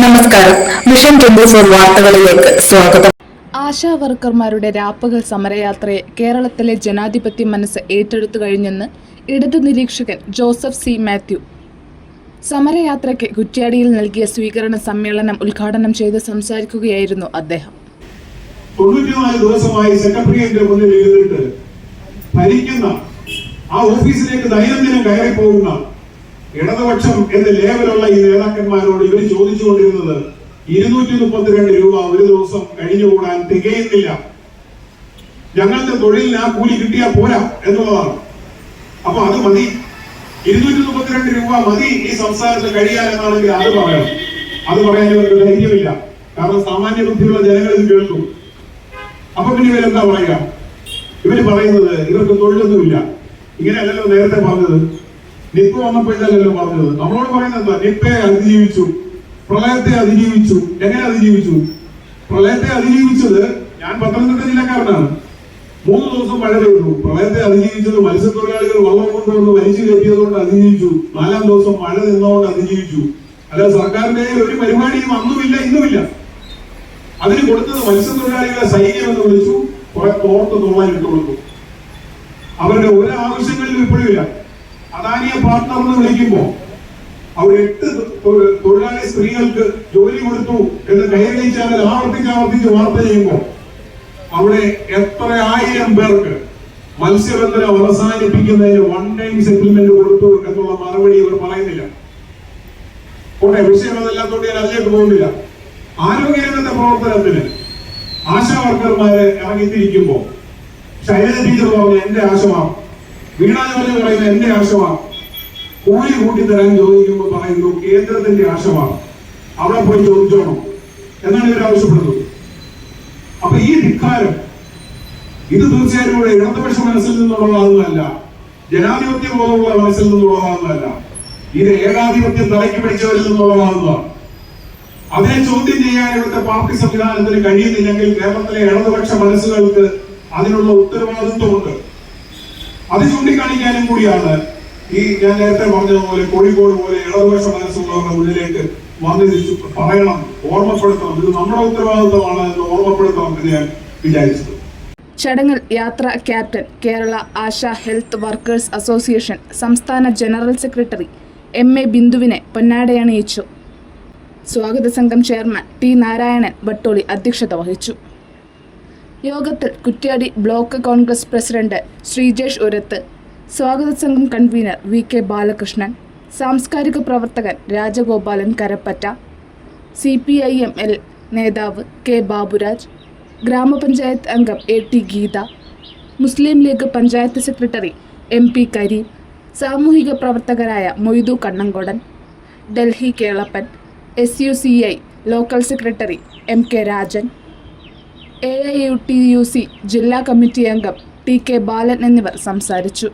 നമസ്കാരം. Mission twenty four വാർത്തകളിലേക്ക് സ്വാഗതം. ആശാ വർക്കർമാരുടെ രാപ്പകൽ സമരയാത്രയെ കേരളത്തിലെ ജനാധിപത്യ മനസ്സ് ഏറ്റെടുത്തു കഴിഞ്ഞെന്ന് ഇടതു നിരീക്ഷകൻ ജോസഫ് സി മാത്യു. സമരയാത്രയ്ക്ക് കുറ്റ്യാടിയിൽ നൽകിയ സ്വീകരണ സമ്മേളനം ഉദ്ഘാടനം ചെയ്ത് സംസാരിക്കുകയായിരുന്നു അദ്ദേഹം. തൊണ്ണൂറ്റിനാല് ദിവസമായി സെക്രട്ടേറിയറ്റിന്റെ മുന്നിൽ എഴുതിട്ട് ഭരിക്കുന്ന ആ ഓഫീസിലേക്ക് ദൈനംദിനം കയറി പോകുന്ന ഇടതുപക്ഷം എന്ന ലേബലുള്ള ഈ നേതാക്കന്മാരോട് ഇവർ ചോദിച്ചുകൊണ്ടിരുന്നത് ഇരുന്നൂറ്റി മുപ്പത്തിരണ്ട് രൂപ ഒരു ദിവസം കഴിഞ്ഞുകൂടാൻ തികയുന്നില്ല. ഞങ്ങളുടെ തൊഴിലിന് ആ കൂലി കിട്ടിയാൽ പോരാ എന്നുള്ളതാണ്. അപ്പൊ അത് മതി. ഇരുന്നൂറ്റി മുപ്പത്തിരണ്ട് രൂപ മതി ഈ സംസ്ഥാനത്ത് കഴിയാൻ എന്നാണെങ്കിൽ അത് പറയണം അത് പറയാൻ ഇവർക്ക് ധൈര്യമില്ല. കാരണം സാമാന്യ ബുദ്ധിയുള്ള ജനങ്ങൾ ഇത് കേൾക്കും. അപ്പൊ പിന്നെ ഇവരെന്താ പറയുക? ഇവർ പറയുന്നത് ഇവർക്ക് തൊഴിലൊന്നുമില്ല. ഇങ്ങനെയല്ലല്ലോ നേരത്തെ പറഞ്ഞത്. നിപ്പ വന്നപ്പോഴല്ലോ പറഞ്ഞത്. നമ്മളോട് പറയുന്നത് എന്താ? നിപ്പയെ അതിജീവിച്ചു. പ്രളയത്തെ അതിജീവിച്ചു. എങ്ങനെ അതിജീവിച്ചു? പ്രളയത്തെ അതിജീവിച്ചത് ഞാൻ പത്തനംതിട്ട ജില്ലക്കാരനാണ്. മൂന്ന് ദിവസം മഴ പെയ്തു. പ്രളയത്തെ അതിജീവിച്ചത് മത്സ്യത്തൊഴിലാളികൾ വള്ളം കൊണ്ടുവന്ന് വലിച്ചു കയറ്റിയതുകൊണ്ട് അതിജീവിച്ചു. നാലാം ദിവസം മഴ നിന്നുകൊണ്ട് അതിജീവിച്ചു. അല്ല സർക്കാരിന്റെ ഒരു പരിപാടിയും അന്നുമില്ല ഇന്നുമില്ല. അതിന് കൊടുത്തത് മത്സ്യത്തൊഴിലാളികളെ സൈന്യം എന്ന് വിളിച്ചു. കുറെ തോർത്ത് തുള്ളാൻ ഇട്ട് കൊടുത്തു. അവരുടെ ഒരു ആവശ്യങ്ങളിലും ഇപ്പോഴും ഇല്ല. അദാനിയെ പാർട്ണർ എന്ന് വിളിക്കുമ്പോ അവർ എട്ട് തൊഴിലാളി സ്ത്രീകൾക്ക് ജോലി കൊടുത്തു എന്ന് കൈരളി ചാനൽ ആവർത്തിച്ച് ആവർത്തിച്ച് വാർത്ത ചെയ്യുമ്പോ അവിടെ എത്ര ആയിരം പേർക്ക് മത്സ്യബന്ധനം അവസാനിപ്പിക്കുന്നതിന് വൺ ടൈം സെറ്റിൽമെന്റ് കൊടുത്തു എന്നുള്ള മറുപടി ഇവർ പറയുന്നില്ല. കോട്ടെ വിഷയം അതല്ലാത്തോണ്ട് ഞാൻ അതിലേക്ക് പോകുന്നില്ല. ആരോഗ്യരംഗത്തെ പ്രവർത്തനത്തിന് ആശാ വർക്കർമാരെ ഇറങ്ങിത്തിരിക്കുമ്പോ ശൈലജ ടീച്ചർ പറഞ്ഞ എന്റെ ആശമാ വീണാ ജോർജ് പറയുന്ന എന്റെ ആവശ്യമാണ്. കൂലി കൂട്ടി തരാൻ ചോദിക്കുമ്പോൾ പറയുന്നു കേന്ദ്രത്തിന്റെ ആശമാണ് അവിടെ പോയി ചോദിച്ചോണം. എന്നാണ് ഇവർ ആവശ്യപ്പെടുന്നത്. അപ്പൊ ഈ ധിക്കാരം ഇത് തീർച്ചയായും ഇവിടെ ഇടതുപക്ഷ മനസ്സിൽ നിന്നുള്ളതാകുന്നതല്ല ജനാധിപത്യ ബോധമുള്ള മനസ്സിൽ നിന്നുള്ളതാകുന്നതല്ല ഇത് ഏകാധിപത്യം തലയ്ക്ക് പിടിച്ചവരിൽ നിന്നുള്ളതാകുന്നതാണ് അതിനെ ചോദ്യം ചെയ്യാൻ ഇവിടുത്തെ പാർട്ടി സംവിധാനത്തിന് കഴിയുന്നില്ലെങ്കിൽ കേരളത്തിലെ ഇടതുപക്ഷ മനസ്സുകൾക്ക് അതിനുള്ള ഉത്തരവാദിത്വമുണ്ട്. അത് ചൂണ്ടിക്കാണിക്കാനും കൂടിയാണ് ഈ ഞാൻ നേരത്തെ പറഞ്ഞതുപോലെ കോഴിക്കോട് പോലെ ഇടതുപക്ഷ മനസ്സുള്ളവരുടെ മുന്നിലേക്ക് വന്നിരിച്ചു പറയണം ഓർമ്മപ്പെടുത്തണം. ഇത് നമ്മുടെ ഉത്തരവാദിത്തമാണ് എന്ന് ഓർമ്മപ്പെടുത്തണം എന്ന് ഞാൻ വിചാരിച്ചത് ചടങ്ങിൽ യാത്ര captain Kerala ASHA health workers association സംസ്ഥാന ജനറൽ സെക്രട്ടറി എം എ ബിന്ദുവിനെ പൊന്നാടയണിയിച്ചു. സ്വാഗത സംഘം ചെയർമാൻ ടി നാരായണൻ വട്ടോളി അധ്യക്ഷത വഹിച്ചു. യോഗത്തിൽ Kuttiady block Congress president Sreejesh Urathu. സ്വാഗത സംഘം കൺവീനർ വി കെ ബാലകൃഷ്ണൻ. സാംസ്കാരിക പ്രവർത്തകൻ Rajagopalan Karapatta. C P I M L നേതാവ് കെ ബാബുരാജ്. ഗ്രാമപഞ്ചായത്ത് അംഗം A T Geetha. Muslim League panchayat secretary M P Kareem. സാമൂഹിക പ്രവർത്തകരായ Moidu Kannankodan Delhi Kelappan. S U C I local secretary M K Rajan. A I U T U C ജില്ലാ committee അംഗം T K Balan എന്നിവർ സംസാരിച്ചു